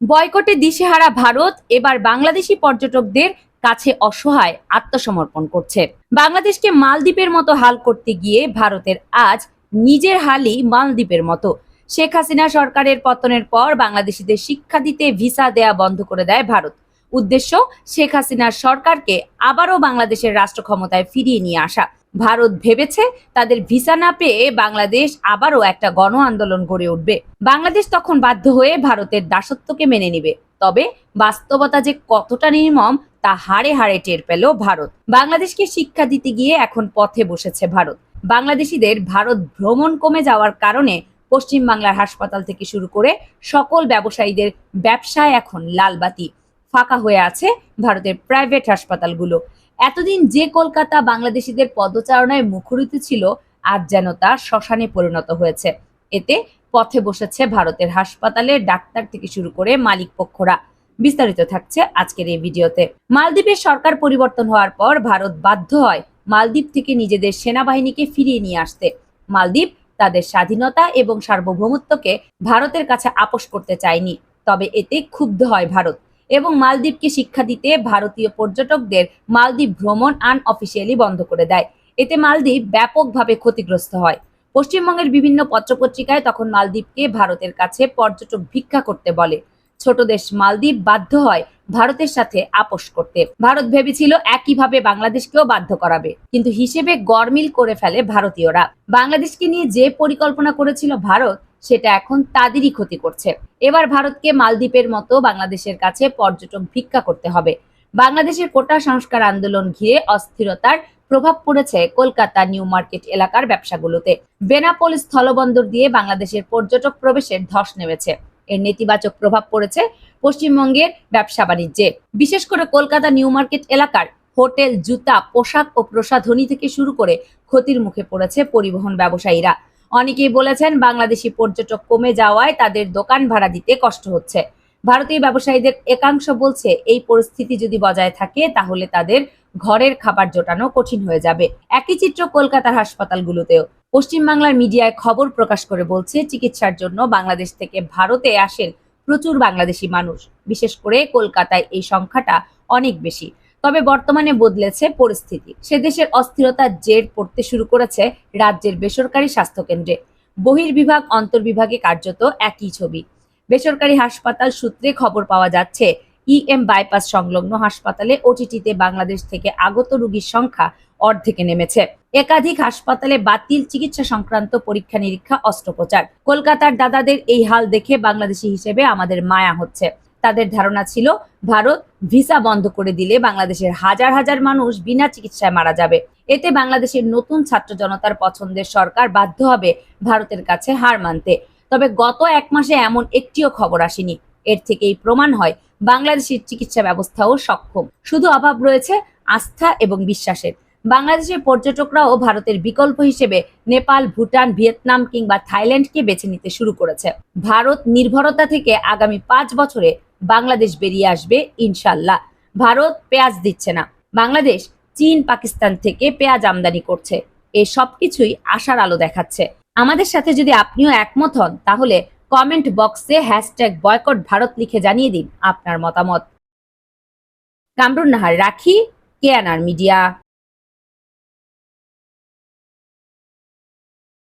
বয়কটে দিশেহারা ভারত, এবার বাংলাদেশি পর্যটকদের কাছে অসহায় আত্মসমর্পণ করছে। বাংলাদেশকে মালদ্বীপের মতো হাল করতে গিয়ে ভারতের আজ নিজের হালই মালদ্বীপের মতো। শেখ হাসিনা সরকারের পতনের পর বাংলাদেশিদের শিক্ষা দিতে ভিসা দেয়া বন্ধ করে দেয় ভারত। উদ্দেশ্য শেখ হাসিনার সরকারকে আবারও বাংলাদেশের রাষ্ট্র ক্ষমতায় ফিরিয়ে নিয়ে আসা। ভারত ভেবেছে তাদের ভিসা না পেয়ে বাংলাদেশ আবারও একটা গণ আন্দোলন গড়ে উঠবে। বাংলাদেশ তখন বাধ্য হয়ে ভারতের দাসত্বকে মেনে নেবে। তবে বাস্তবতা যে কতটা নির্মম, তা হারে হাড়ে টের পেল ভারত। বাংলাদেশকে শিক্ষা দিতে গিয়ে এখন পথে বসেছে ভারত। বাংলাদেশিদের ভারত ভ্রমণ কমে যাওয়ার কারণে পশ্চিম বাংলার হাসপাতাল থেকে শুরু করে সকল ব্যবসায়ীদের ব্যবসায় এখন লালবাতি। ফাঁকা হয়ে আছে ভারতের প্রাইভেট হাসপাতালগুলো। এতদিন যে কলকাতা বাংলাদেশিদের পদচারণায় মুখরিত ছিল, আজ যেন তা শ্মশানে পরিণত হয়েছে। এতে পথে বসেছে ভারতের হাসপাতালের ডাক্তার থেকে শুরু করে মালিক পক্ষরা বিস্তারিত থাকছে আজকের এই ভিডিওতে। মালদ্বীপের সরকার পরিবর্তন হওয়ার পর ভারত বাধ্য হয় মালদ্বীপ থেকে নিজেদের সেনাবাহিনীকে ফিরিয়ে নিয়ে আসতে। মালদ্বীপ তাদের স্বাধীনতা এবং সার্বভৌমত্বকে ভারতের কাছে আপোষ করতে চায়নি। তবে এতে ক্ষুব্ধ হয় ভারত। এবং মালদ্বীপকে শিক্ষা দিতে ভারতীয় পর্যটকদের মালদ্বীপ ভ্রমণ আনঅফিসিয়ালি বন্ধ করে দেয়। এতে মালদ্বীপ ব্যাপকভাবে ক্ষতিগ্রস্ত হয়। পশ্চিমবঙ্গের বিভিন্ন পত্রপত্রিকায় তখন মালদ্বীপকে ভারতের কাছে পর্যটক ভিক্ষা করতে বলে। ছোট দেশ মালদ্বীপ বাধ্য হয় ভারতের সাথে আপোষ করতে। ভারত ভেবেছিল একইভাবে বাংলাদেশকেও বাধ্য করাবে। কিন্তু হিসেবে গরমিল করে ফেলে ভারতীয়রা। বাংলাদেশকে নিয়ে যে পরিকল্পনা করেছিল ভারত, সেটা এখন তাদেরই ক্ষতি করছে। এবার ভারতকে মালদ্বীপের মতো বাংলাদেশের কাছে পর্যটক ভিক্ষা করতে হবে। বাংলাদেশের কোটা সংস্কার আন্দোলন ঘিরে অস্থিরতার প্রভাব পড়েছে কলকাতা নিউ মার্কেট এলাকার ব্যবসাগুলোতে। বেনাপোল স্থলবন্দর দিয়ে বাংলাদেশের পর্যটক প্রবেশের ধস নেমেছে। এর নেতিবাচক প্রভাব পড়েছে পশ্চিমবঙ্গের ব্যবসা বাণিজ্যে। বিশেষ করে কলকাতা নিউ মার্কেট এলাকার হোটেল, জুতা, পোশাক ও প্রসাধনী থেকে শুরু করে ক্ষতির মুখে পড়েছে পরিবহন ব্যবসায়ীরা। অনেকেই বলেছেন, বাংলাদেশি পর্যটক কমে যাওয়ায় তাদের দোকান ভাড়া দিতে কষ্ট হচ্ছে। ভারতীয় ব্যবসায়ীদের একাংশ বলছে, এই পরিস্থিতি যদি বজায় থাকে, তাহলে তাদের ঘরের খাবার জোটানো কঠিন হয়ে যাবে। একই চিত্র কলকাতার হাসপাতালগুলোতেও। পশ্চিমবাংলার মিডিয়ায় খবর প্রকাশ করে বলছে, চিকিৎসার জন্য বাংলাদেশ থেকে ভারতে আসেন প্রচুর বাংলাদেশি মানুষ। বিশেষ করে কলকাতায় এই সংখ্যাটা অনেক বেশি। তবে বর্তমানে বদলেছে পরিস্থিতি। সে দেশের অস্থিরতার জের পড়তে শুরু করেছে রাজ্যের বেসরকারি স্বাস্থ্যকেন্দ্রে। বহির্বিভাগ অন্তর্বিভাগে কার্যত একই ছবি। বেসরকারি হাসপাতাল সূত্রে খবর পাওয়া যাচ্ছে ইএম বাইপাস সংলগ্ন হাসপাতালে ওটিটিতে বাংলাদেশ থেকে আগত রোগীর সংখ্যা অর্ধেকে নেমেছে। একাধিক হাসপাতালে বাতিল চিকিৎসা সংক্রান্ত পরীক্ষা নিরীক্ষা অস্ত্রোপচার। কলকাতার দাদাদের এই হাল দেখে বাংলাদেশি হিসেবে আমাদের মায়া হচ্ছে। তাদের ধারণা ছিল, ভারত ভিসা বন্ধ করে দিলে বাংলাদেশের হাজার হাজার মানুষ বিনা চিকিৎসায় মারা যাবে। এতে বাংলাদেশের নতুন ছাত্র জনতার পছন্দের সরকার বাধ্য হবে ভারতের কাছে হার মানতে। তবে গত এক মাসে এমন একটিও খবর আসেনি। এর থেকেই প্রমাণ হয় বাংলাদেশের চিকিৎসা ব্যবস্থাও সক্ষম। শুধু অভাব রয়েছে আস্থা এবং বিশ্বাসের। বাংলাদেশের পর্যটকরাও ভারতের বিকল্প হিসেবে নেপাল, ভুটান, ভিয়েতনাম কিংবা থাইল্যান্ডকে বেছে নিতে শুরু করেছে। ভারত নির্ভরতা থেকে আগামী পাঁচ বছরে বাংলাদেশ বেরিয়ে আসবে, ইনশাল্লাহ। ভারত পেঁয়াজ দিচ্ছে না। বাংলাদেশ, চীন, পাকিস্তান থেকে পেঁয়াজ আমদানি করছে। এই সবকিছুই আশার আলো দেখাচ্ছে। আমাদের সাথে যদি আপনিও একমত হন, তাহলে কমেন্ট বক্সে হ্যাশট্যাগ বয়কট ভারত লিখে জানিয়ে দিন আপনার মতামত। কামরুন নাহার রাখি কেয়ানার মিডিয়া।